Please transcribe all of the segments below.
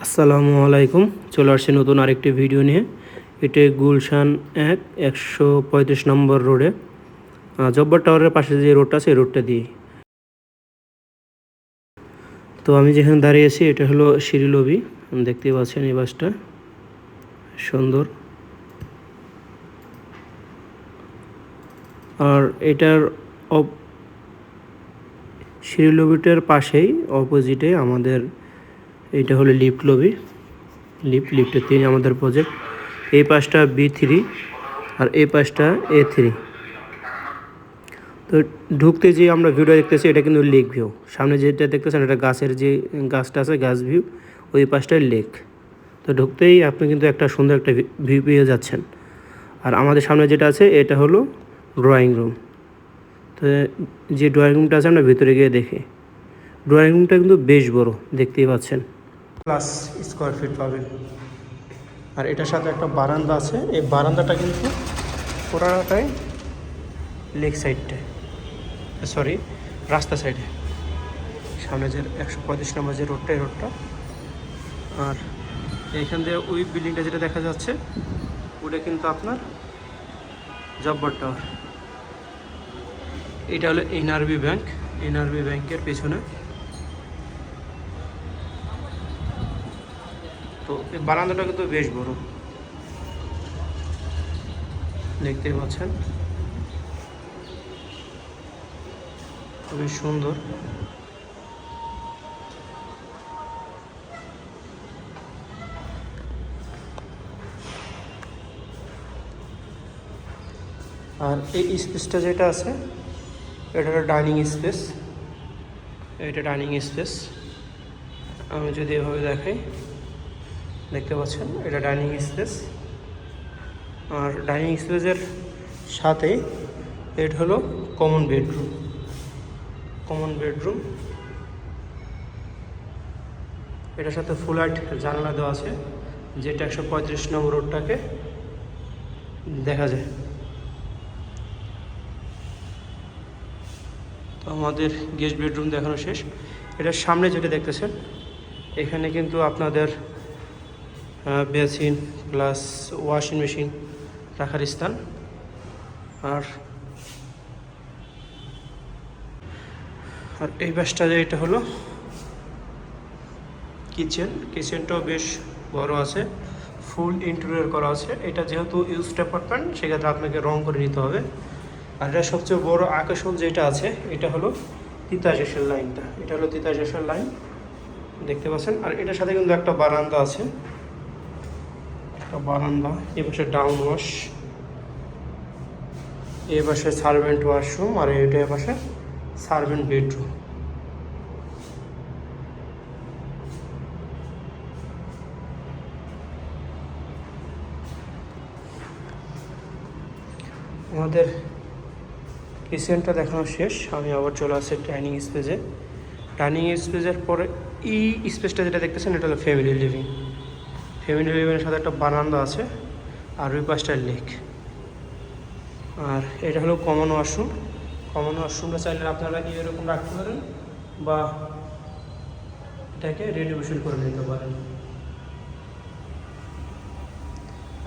আসসালামু আলাইকুম, চলে আসছি নতুন আরেকটি ভিডিও নিয়ে। এটি গুলশান এক একশো পঁয়ত্রিশ নম্বর রোডে জব্বার টাওয়ারের পাশে যে রোডটা আছে রোডটা দিয়ে। তো আমি যেখানে দাঁড়িয়ে আছি, এটা হলো সিঁড়ি লবি। দেখতেই পাচ্ছেন এই বাসটা। সুন্দর। আর এটার অপ- লবিটার পাশেই অপোজিটে আমাদের এটা হলো লিফট লবি। লিফট লিফটের তিন আমাদের প্রজেক্ট এই পাশটা বি থ্রি আর এই পাশটা এ থ্রি তো ঢুকতে যে আমরা ভিউটা দেখতেছি, এটা কিন্তু লেক ভিউ সামনে যেটা দেখতেছেন, এটা গাছের যে গাছটা আছে, গাছ ভিউ ওই পাশটায় লেক তো ঢুকতেই আপনি কিন্তু একটা সুন্দর একটা ভিউ পেয়ে যাচ্ছেন। আর আমাদের সামনে যেটা আছে, এটা হলো ড্রয়িং রুম তো যে ড্রয়িং রুমটা আছে, আমরা ভিতরে গিয়ে দেখি। ড্রয়িং রুমটা কিন্তু বেশ বড়, দেখতেই পাচ্ছেন। প্লাস স্কোয়ার ফিট পাবেন আর এটার সাথে একটা বারান্দা আছে। এই বারান্দাটা কিন্তু পুরাটাই লেক সাইডটায়। সরি রাস্তা সাইডে। সামনে যে একশো পঁয়ত্রিশ নম্বর যে রোডটা এই রোডটা আর এইখান দিয়ে ওই বিল্ডিংটা যেটা দেখা যাচ্ছে, ওটা কিন্তু আপনার জব্বর টাওয়ার এটা হলো এনআরবি ব্যাংক এনআরবি ব্যাংকের পেছনে তো এই বারান্দাটা কিন্তু বেশ বড়। দেখতে পাচ্ছেন? খুবই সুন্দর। আর এই স্পেসটা যেটা আছে, এটা হলো ডাইনিং স্পেস। এটা ডাইনিং স্পেস। আমি যদি এভাবে দেখাই দেখতে পাচ্ছেন, এটা ডাইনিং স্পেস। আর ডাইনিং স্পেসের সাথে এটা হলো কমন বেডরুম। Common bedroom. এটার সাথে ফুল লাইট জানালা দেওয়া আছে, যেটা একশো পঁয়ত্রিশ নম্বর রোডটাকে দেখা যায়। তো আমাদের গেস্ট বেডরুম দেখানো শেষ। এটার সামনে যেটা দেখতেছেন, এখানে কিন্তু আপনাদের বেসিন প্লাস ওয়াশিং মেশিন রাখার স্থান। আর আর এই বাসটা যে এটা হলো কিচেন কিচেনটাও বেশ বড় আছে ফুল ইন্টেরিয়র করা আছে। এটা যেহেতু ইউজ অ্যাপার্টমেন্ট সেক্ষেত্রে আপনাকে রং করে নিতে হবে। আর এটা সবচেয়ে বড় আকর্ষণ যেটা আছে, এটা হলো তিতাসের লাইনটা। এটা হলো তিতাসের লাইন, দেখতে পাচ্ছেন? আর এটার সাথে কিন্তু একটা বারান্দা আছে। বারান্দা, এ পাশে ডাউন ওয়াশ, এ পাশে সার্ভেন্ট ওয়াশরুম আর এটা এ পাশে সার্ভেন্ট বেডরুম। আমাদের কিচেনটা দেখানো শেষ, আমি আবার চলে আসছি ডাইনিং স্পেসে। ডাইনিং স্পেসের পরে এই স্পেসটা যেটা দেখতেছেন, এটা হলো ফ্যামিলি লিভিং। ফ্যামিলি লিভিংয়ের সাথে একটা বারান্দা আছে, আর ওই পাশটা লেক আর এটা হলো কমন ওয়াশরুম কমন ওয়াশরুমটা চাইলে আপনারা এরকম রাখতে পারেন, বা এটাকে রেনোভেশন করে নিতে পারেন।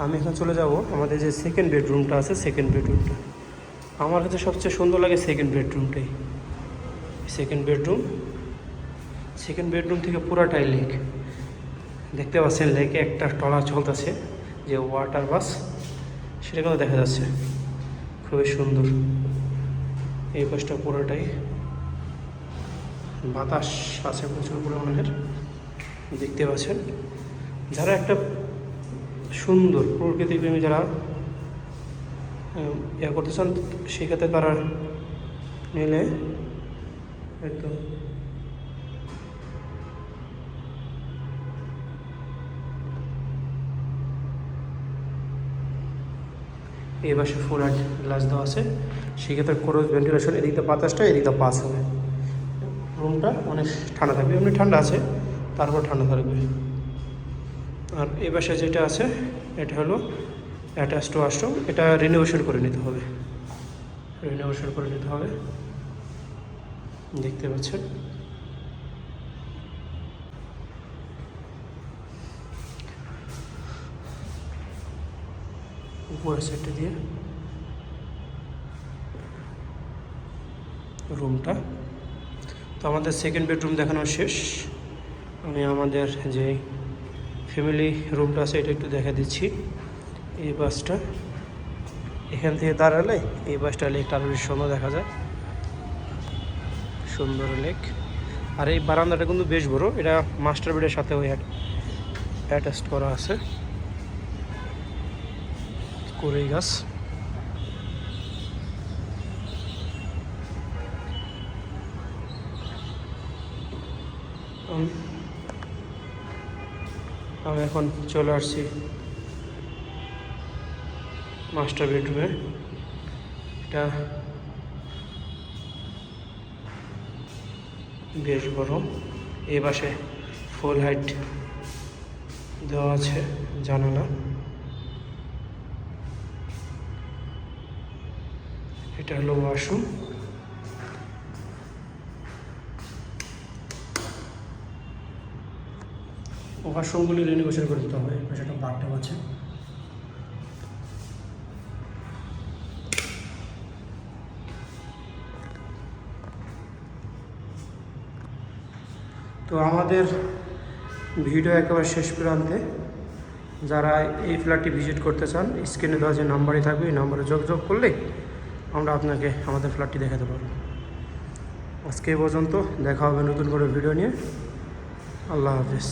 আমি এখন চলে যাব আমাদের যে সেকেন্ড বেডরুমটা আছে সেকেন্ড বেডরুমটা আমার কাছে সবচেয়ে সুন্দর লাগে সেকেন্ড বেডরুমটাই সেকেন্ড বেডরুম সেকেন্ড বেডরুম থেকে পুরাটাই লেক দেখতে পাচ্ছেন লেকে একটা টলা চলতেছে, যে ওয়াটার বাস সেটা কিন্তু দেখা যাচ্ছে। খুবই সুন্দর। এই পাশটা পুরোটাই বাতাস আছে প্রচুর পরিমাণের, দেখতে পাচ্ছেন। যারা একটা সুন্দর প্রকৃতিপ্রেমী যারা ইয়ে করতে চান, সেক্ষেত্রে তারা নিলে একদম এই পাশে ফুল আর গ্লাস দেওয়া আছে। সেক্ষেত্রে ক্রোজ ভেন্টিলেশন এদিকটা বাতাসটা এদিকটা পাস হবে। রুমটা অনেক ঠান্ডা থাকবে। এমনি ঠান্ডা আছে, তারপর ঠান্ডা থাকবে। আর এই পাশে যেটা আছে, এটা হলো অ্যাটাচড ওয়াশরুম এটা রিনোভেশন করে নিতে হবে। রিনোভেশন করে নিতে হবে। দেখতে পাচ্ছেন? উপরের সাইডটা দিয়ে রুমটা তো আমাদের সেকেন্ড বেডরুম দেখানো শেষ। আমি আমাদের যে ফ্যামিলি রুমটা আছে, এটা একটু দেখা দিচ্ছি। এই বাসটা এখান থেকে দাঁড়ালে এই বাসটা লেকটা আরও বেশি সুন্দর দেখা যায়। সুন্দর লেক আর এই বারান্দাটা কিন্তু বেশ বড়। এটা মাস্টার বেডের সাথে ওই অ্যাটাচ করা আছে। করেই গাছ। আমি এখন চলে আসছি মাস্টার বেডরুমে। এটা বেশ বড়। এই পাশে ফুল হাইট দেওয়া আছে জানালা। এটা হলো ওয়াশরুম ওয়াশরুমগুলি রিনোভেশন করে দিতে হবে পাশে একটা বাথটাব আছে। তো আমাদের ভিডিও একেবারে শেষ প্রান্তে। যারা এই ফ্ল্যাটটি ভিজিট করতে চান স্ক্রিনে দেওয়া যে নাম্বারই থাকবে, এই নাম্বারে যোগাযোগ করলে আমরা আপনাকে আমাদের ফ্ল্যাটটি দেখাতে পারব। আজকে পর্যন্ত, দেখা হবে নতুন করে ভিডিও নিয়ে। আল্লাহ হাফিজ।